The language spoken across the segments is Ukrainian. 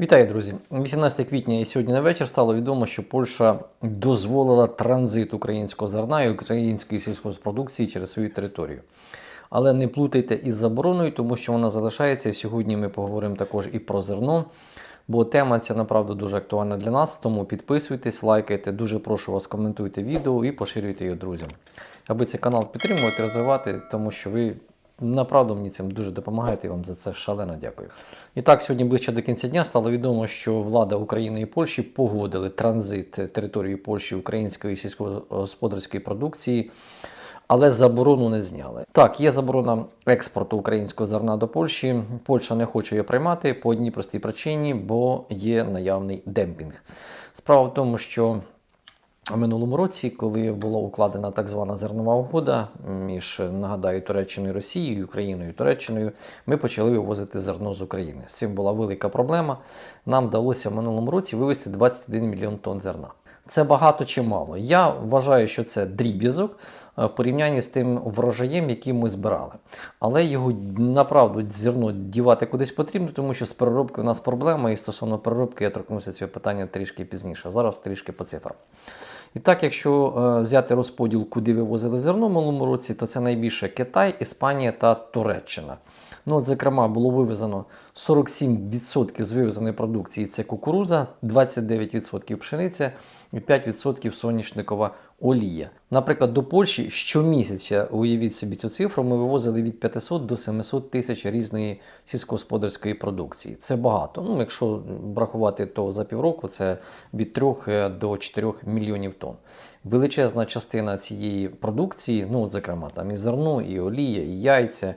Вітаю, друзі! 18 квітня і сьогодні на вечір стало відомо, що Польща дозволила транзит українського зерна і української сільськогоспродукції через свою територію. Але не плутайте із забороною, тому що вона залишається. Сьогодні ми поговоримо також і про зерно. Бо тема ця направду дуже актуальна для нас. Тому підписуйтесь, лайкайте. Дуже прошу вас, коментуйте відео і поширюйте його друзям. Аби цей канал підтримувати, розвивати, тому що ви направду мені цим дуже допомагаєте і вам за це шалено дякую. І так, сьогодні ближче до кінця дня стало відомо, що влада України і Польщі погодили транзит території Польщі української сільськогосподарської продукції. Але заборону не зняли. Так, є заборона експорту українського зерна до Польщі. Польща не хоче її приймати по одній простій причині, бо є наявний демпінг. Справа в тому, що минулому році, коли була укладена так звана зернова угода між нагадаю Туреччиною, Росією, Україною Туреччиною, ми почали вивозити зерно з України. З цим була велика проблема. Нам вдалося в минулому році вивезти 21 мільйон тонн зерна. Це багато чи мало. Я вважаю, що це дріб'язок в порівнянні з тим врожаєм, який ми збирали. Але його направду зерно дівати кудись потрібно, тому що з переробки у нас проблема, і стосовно переробки я торкнуся цього питання трішки пізніше. Зараз трішки по цифрам. І так, якщо е, взяти розподіл, куди вивозили зерно в минулому році, то це найбільше Китай, Іспанія та Туреччина. Ну, от, Зокрема, було вивезено 47% з вивезеної продукції це кукуруза, 29% пшениця і 5% соняшникова олія. Наприклад, до Польщі щомісяця, уявіть собі цю цифру, ми вивозили від 500 до 700 тисяч різної сільськогосподарської продукції. Це багато. Ну, Якщо врахувати, то за півроку це від 3 до 4 мільйонів тонн. Величезна частина цієї продукції, ну, зокрема, там і зерно, і олія, і яйця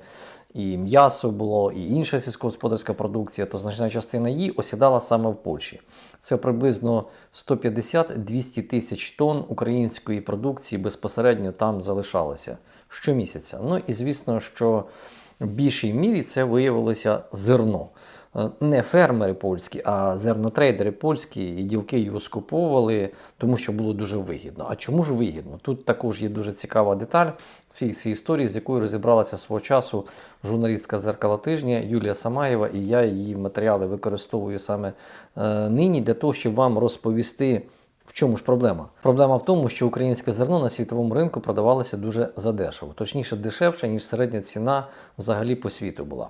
і м'ясо було, і інша сільськогосподарська продукція, то значна частина її осідала саме в Польщі. Це приблизно 150-200 тисяч тонн української продукції безпосередньо там залишалося щомісяця. Ну і звісно, що в більшій мірі це виявилося зерно. Е, не фермери польські, а зернотрейдери польські і ділки його скуповували, тому що було дуже вигідно. А чому ж вигідно? Тут також є дуже цікава деталь в цій, цій історії, з якою розібралася свого часу журналістка зеркала тижня Юлія Самаєва, і я її матеріали використовую саме е, нині для того, щоб вам розповісти. В чому ж проблема? Проблема в тому, що українське зерно на світовому ринку продавалося дуже задешево, точніше дешевше, ніж середня ціна взагалі по світу була.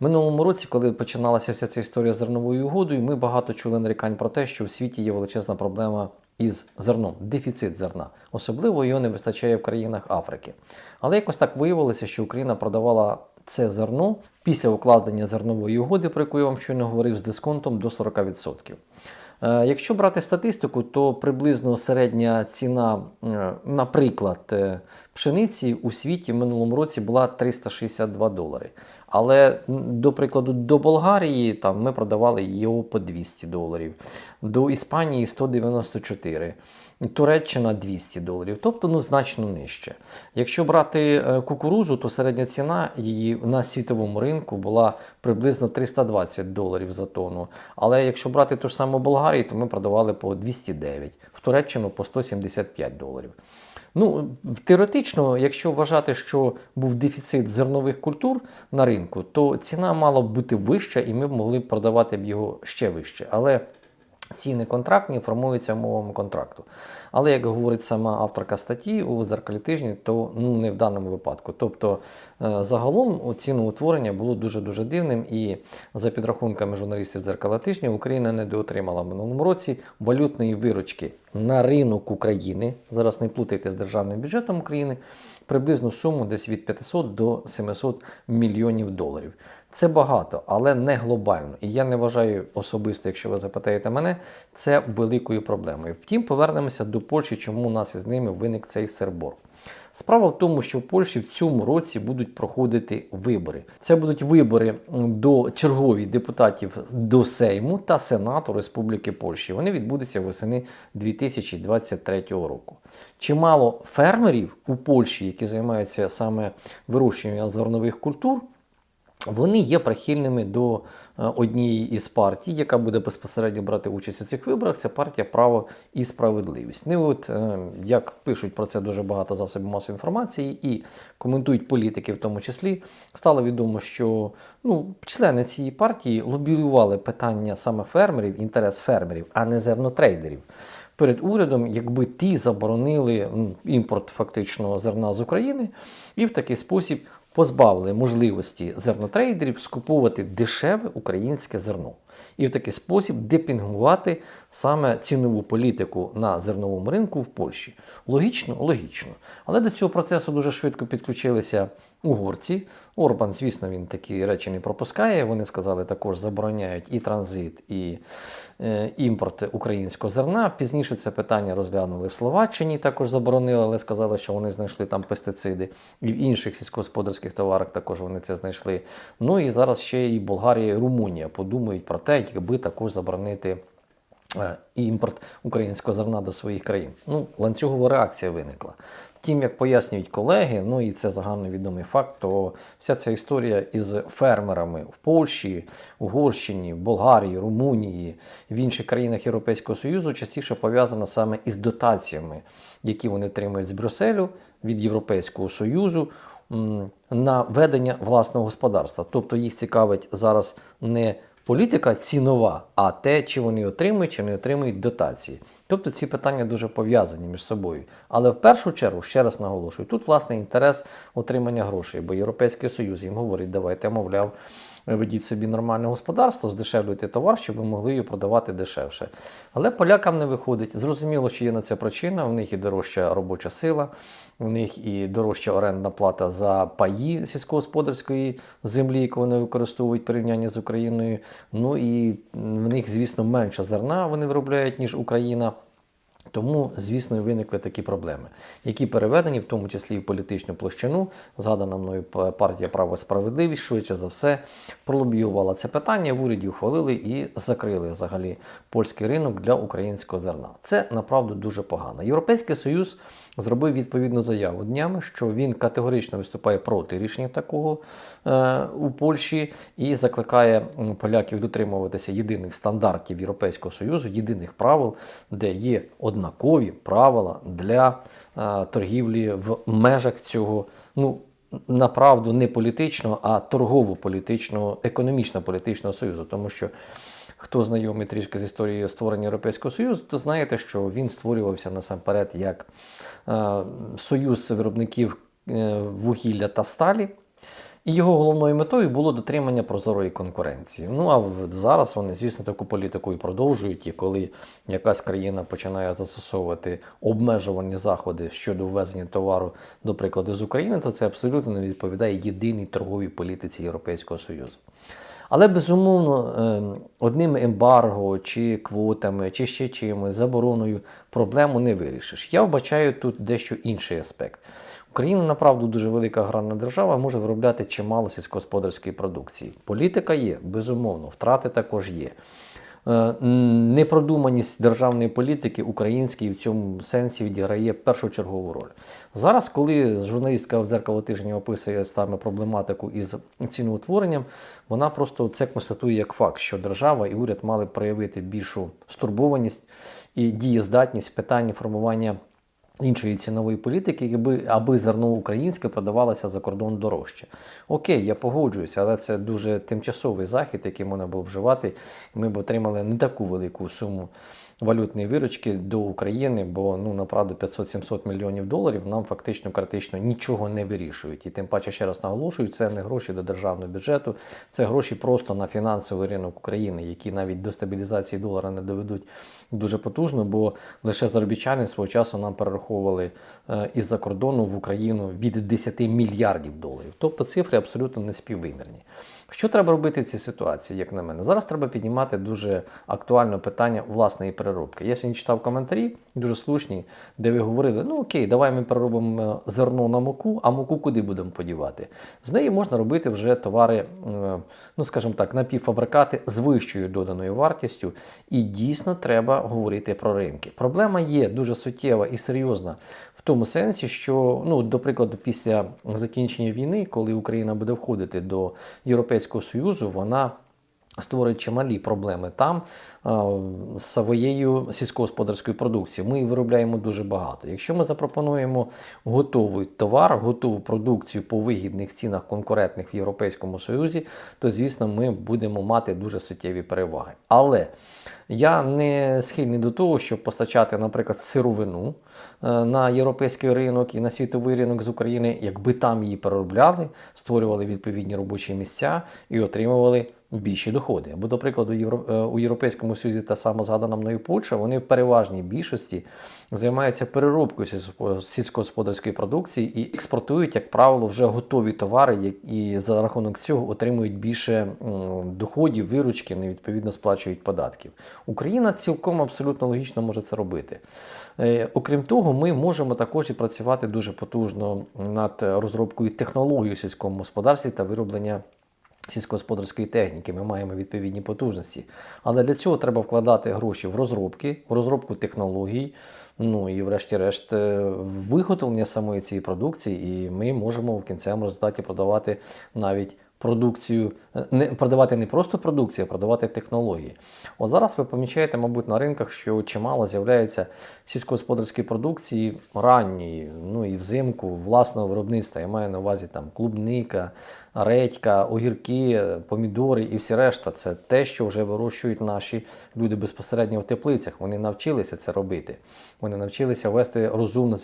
Минулому році, коли починалася вся ця історія з зерновою угодою, ми багато чули нарікань про те, що в світі є величезна проблема із зерном, дефіцит зерна. Особливо його не вистачає в країнах Африки. Але якось так виявилося, що Україна продавала це зерно після укладення зернової угоди, про яку я вам щойно говорив, з дисконтом до 40%. Е, якщо брати статистику, то приблизно середня ціна, наприклад, е, пшениці у світі в минулому році була 362 долари. Але, до прикладу, до Болгарії там ми продавали його по 200 доларів, до Іспанії 194. Туреччина 200 доларів, тобто ну, значно нижче. Якщо брати кукурузу, то середня ціна її на світовому ринку була приблизно 320 доларів за тонну. Але якщо брати ту ж саму Болгарію, то ми продавали по 209, в Туреччину по 175 доларів. Ну, Теоретично, якщо вважати, що був дефіцит зернових культур на ринку, то ціна мала б бути вища, і ми б могли продавати б його ще вище. Але ціни контрактні формуються мовами контракту. Але, як говорить сама авторка статті у зеркалі тижні, то ну, не в даному випадку. Тобто, е, загалом ціноутворення було дуже-дуже дивним, і за підрахунками журналістів зеркала тижня, Україна недоотримала в минулому році валютної виручки на ринок України. Зараз не плутайте з державним бюджетом України приблизну суму десь від 500 до 700 мільйонів доларів. Це багато, але не глобально. І я не вважаю особисто, якщо ви запитаєте мене, це великою проблемою. Втім, повернемося до Польщі, чому у нас із ними виник цей сербор. Справа в тому, що в Польщі в цьому році будуть проходити вибори. Це будуть вибори до чергові депутатів до Сейму та Сенату Республіки Польщі. Вони відбудуться восени 2023 року. Чимало фермерів у Польщі, які займаються саме вирощуванням зернових культур. Вони є прихильними до е, однієї із партій, яка буде безпосередньо брати участь у цих виборах. Це партія Право і справедливість. Ну, от, е, як пишуть про це дуже багато засобів масової інформації і коментують політики, в тому числі, стало відомо, що ну, члени цієї партії лобіювали питання саме фермерів, інтерес фермерів, а не зернотрейдерів. Перед урядом, якби ті заборонили імпорт фактично зерна з України, і в такий спосіб позбавили можливості зернотрейдерів скуповувати дешеве українське зерно і в такий спосіб депінгувати саме цінову політику на зерновому ринку в Польщі. Логічно, логічно. Але до цього процесу дуже швидко підключилися угорці. Орбан, звісно, він такі речі не пропускає. Вони сказали, також забороняють і транзит, і е, імпорт українського зерна. Пізніше це питання розглянули в Словаччині, також заборонили, але сказали, що вони знайшли там пестициди. І в інших сільськогосподарських товарах також вони це знайшли. Ну і зараз ще і Болгарія, і Румунія подумають про те, якби також заборонити. е, Імпорт українського зерна до своїх країн. Ну, ланцюгова реакція виникла. Втім, як пояснюють колеги, ну і це загальновідомий факт, то вся ця історія із фермерами в Польщі, Угорщині, Болгарії, Румунії, в інших країнах Європейського Союзу частіше пов'язана саме із дотаціями, які вони отримують з Брюсселю від Європейського Союзу на ведення власного господарства. Тобто їх цікавить зараз не політика цінова, а те, чи вони отримують, чи не отримують дотації. Тобто ці питання дуже пов'язані між собою. Але в першу чергу, ще раз наголошую, тут власне інтерес отримання грошей, бо Європейський Союз їм говорить, давайте, мовляв, ведіть собі нормальне господарство, здешевлюйте товар, щоб ви могли його продавати дешевше. Але полякам не виходить. Зрозуміло, що є на це причина. У них і дорожча робоча сила, у них і дорожча орендна плата за паї сільськогосподарської землі, яку вони використовують в порівнянні з Україною. Ну і в них, звісно, менше зерна вони виробляють, ніж Україна. Тому, звісно, виникли такі проблеми, які переведені, в тому числі в політичну площину. Згадана мною партія Право і справедливість, швидше за все, пролобіювала це питання, в уряді ухвалили і закрили взагалі польський ринок для українського зерна. Це направду дуже погано. Європейський Союз зробив відповідну заяву днями, що він категорично виступає проти рішення такого е, у Польщі і закликає поляків дотримуватися єдиних стандартів Європейського Союзу, єдиних правил, де є однакові правила для е, торгівлі в межах цього. ну, Направду не політичного, а торгово-політичного, економічно-політичного союзу, тому що Хто знайомий трішки з історією створення Європейського Союзу, то знаєте, що він створювався насамперед як е, союз виробників е, вугілля та сталі. І його головною метою було дотримання прозорої конкуренції. Ну а зараз вони, звісно, таку політику і продовжують. І коли якась країна починає застосовувати обмежувальні заходи щодо ввезення товару, до прикладу, з України, то це абсолютно не відповідає єдиній торговій політиці Європейського Союзу. Але безумовно, ем, одним ембарго чи квотами, чи ще чимось, забороною проблему не вирішиш. Я вбачаю тут дещо інший аспект. Україна, направду, дуже велика аграрна держава, може виробляти чимало сільськогосподарської продукції. Політика є, безумовно, втрати також є. Е, Непродуманість державної політики української в цьому сенсі відіграє першочергову роль. Зараз, коли журналістка в дзеркало тижня описує саме проблематику із ціноутворенням, вона просто це констатує як факт, що держава і уряд мали проявити більшу стурбованість і дієздатність питання формування іншої цінової політики, аби, аби зерно українське продавалося за кордон дорожче. Окей, я погоджуюся, але це дуже тимчасовий захід, який можна було вживати. Ми б отримали не таку велику суму валютної виручки до України, бо ну направду 500-700 мільйонів доларів нам фактично критично нічого не вирішують. І тим паче, ще раз наголошую, це не гроші до державного бюджету, це гроші просто на фінансовий ринок України, які навіть до стабілізації долара не доведуть дуже потужно, бо лише заробітчани свого часу нам перераховували е, із-за кордону в Україну від 10 мільярдів доларів. Тобто цифри абсолютно не співвимірні. Що треба робити в цій ситуації, як на мене? Зараз треба піднімати дуже актуальне питання власної переробки. Я сьогодні читав коментарі, дуже слушні, де ви говорили: ну окей, давай ми переробимо е, зерно на муку, а муку куди будемо подівати? З неї можна робити вже товари, е, ну скажімо так, напівфабрикати з вищою доданою вартістю. І дійсно треба говорити про ринки. Проблема є дуже суттєва і серйозна тому сенсі, що, ну, до прикладу, після закінчення війни, коли Україна буде входити до Європейського Союзу, вона створить чималі проблеми там з своєю сільськогосподарською продукцією. Ми її виробляємо дуже багато. Якщо ми запропонуємо готовий товар, готову продукцію по вигідних цінах конкурентних в Європейському Союзі, то звісно ми будемо мати дуже суттєві переваги. Але я не схильний до того, щоб постачати, наприклад, сировину е, на європейський ринок і на світовий ринок з України, якби там її переробляли, створювали відповідні робочі місця і отримували більші доходи. Бо, до прикладу, е, у Європейському Союзі та сама згадана мною Польща, вони в переважній більшості займаються переробкою сільсько- сільськогосподарської продукції і експортують, як правило, вже готові товари, як- і за рахунок цього отримують більше доходів, виручки, вони відповідно сплачують податків. Україна цілком абсолютно логічно може це робити. Е, Окрім того, ми можемо також і працювати дуже потужно над розробкою технологій у сільському господарстві та вироблення сільськогосподарської техніки. Ми маємо відповідні потужності. Але для цього треба вкладати гроші в розробки, в розробку технологій. Ну і врешті-решт е, виготовлення самої цієї продукції, і ми можемо в кінцевому результаті продавати навіть продукцію, е, не продавати не просто продукцію, а продавати технології. От зараз ви помічаєте, мабуть, на ринках, що чимало з'являється сільськогосподарської продукції ранньої, ну і взимку власного виробництва. Я маю на увазі там клубника, редька, огірки, помідори і всі решта. Це те, що вже вирощують наші люди безпосередньо в теплицях. Вони навчилися це робити. Вони навчилися вести розумне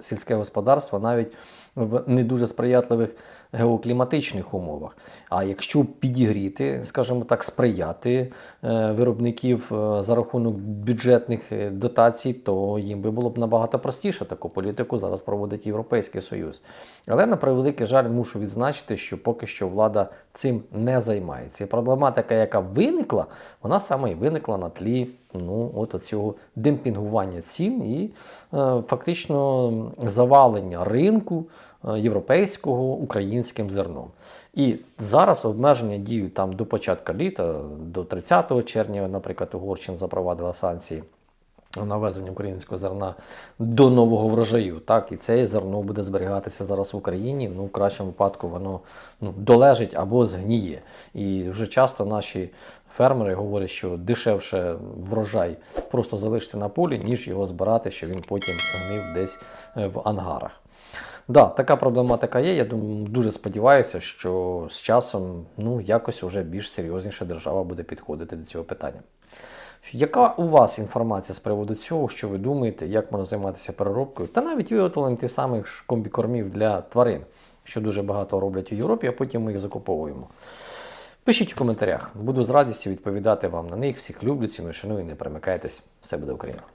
сільське господарство навіть в не дуже сприятливих геокліматичних умовах. А якщо підігріти, скажімо так, сприяти е, виробників е, за рахунок бюджетних е, дотацій, то їм би було б набагато простіше таку політику зараз проводить Європейський Союз. Але на превеликий жаль, мушу відзначити, що поки що влада цим не займається. І проблематика, яка виникла, вона саме і виникла на тлі ну, от цього демпінгування цін і е, фактично завалення ринку е, європейського українським зерном. І зараз обмеження діють там до початку літа, до 30 червня, наприклад, Угорщина запровадила санкції на ввезення українського зерна до нового врожаю. Так, і це зерно буде зберігатися зараз в Україні. Ну, в кращому випадку воно ну, долежить або згніє. І вже часто наші фермери говорять, що дешевше врожай просто залишити на полі, ніж його збирати, що він потім гнив десь е, в ангарах. Да, така проблематика є. Я думаю, дуже сподіваюся, що з часом ну, якось вже більш серйозніше держава буде підходити до цього питання. Яка у вас інформація з приводу цього, що ви думаєте, як можна займатися переробкою, та навіть виготовлення тих самих комбікормів для тварин, що дуже багато роблять у Європі, а потім ми їх закуповуємо? Пишіть в коментарях, буду з радістю відповідати вам на них. Всіх люблю, ціную, шаную, не перемикайтесь. Все буде Україна!